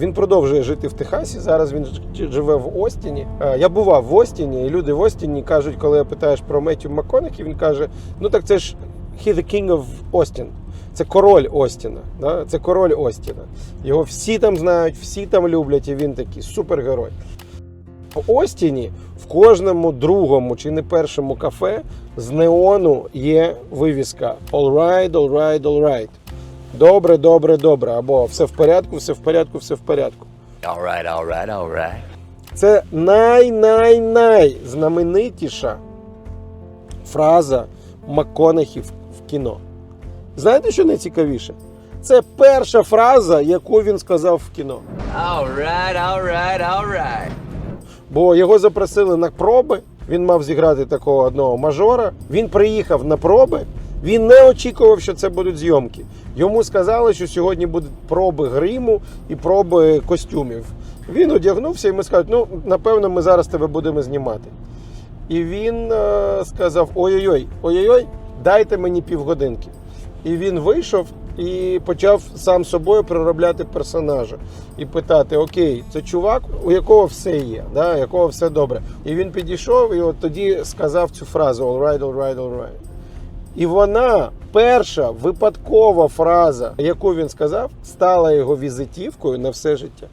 Він продовжує жити в Техасі. Зараз він живе в Остіні. Е, Я бував в Остіні, і люди в Остіні кажуть, коли я питаєш про Меттю МакКонахі, він каже: ну так це ж he the king of Austin. Це король Остіна. Да? Це король Остіна. Його всі там знають, всі там люблять, і він такий супергерой. В Остіні в кожному другому чи не першому кафе з неону є вивіска All right, all right, all right. Добре, добре, добре. Або все в порядку, все в порядку, все в порядку. All right, all right, all right. Це най-най-най знаменитіша фраза МакКонахі в в кіно. Знаєте, що найцікавіше? Це перша фраза, яку він сказав в кіно. All right, all right, all right. Бо його запросили на проби. Він мав зіграти такого одного мажора. Він приїхав на проби. Він не очікував, що це будуть зйомки. Йому сказали, що сьогодні будуть проби гриму і проби костюмів. Він одягнувся і ми сказали, ну напевно, ми зараз тебе будемо знімати. І він е, сказав: Ой-ой-ой, ой-ой-ой, дайте мені півгодинки. І він вийшов і почав сам собою проробляти персонажа і питати: Окей, це чувак, у якого все є, да, у якого все добре. І він підійшов і от тоді сказав цю фразу all right, all right, all right. І вона, перша випадкова фраза, яку він сказав, стала його візитівкою на все життя.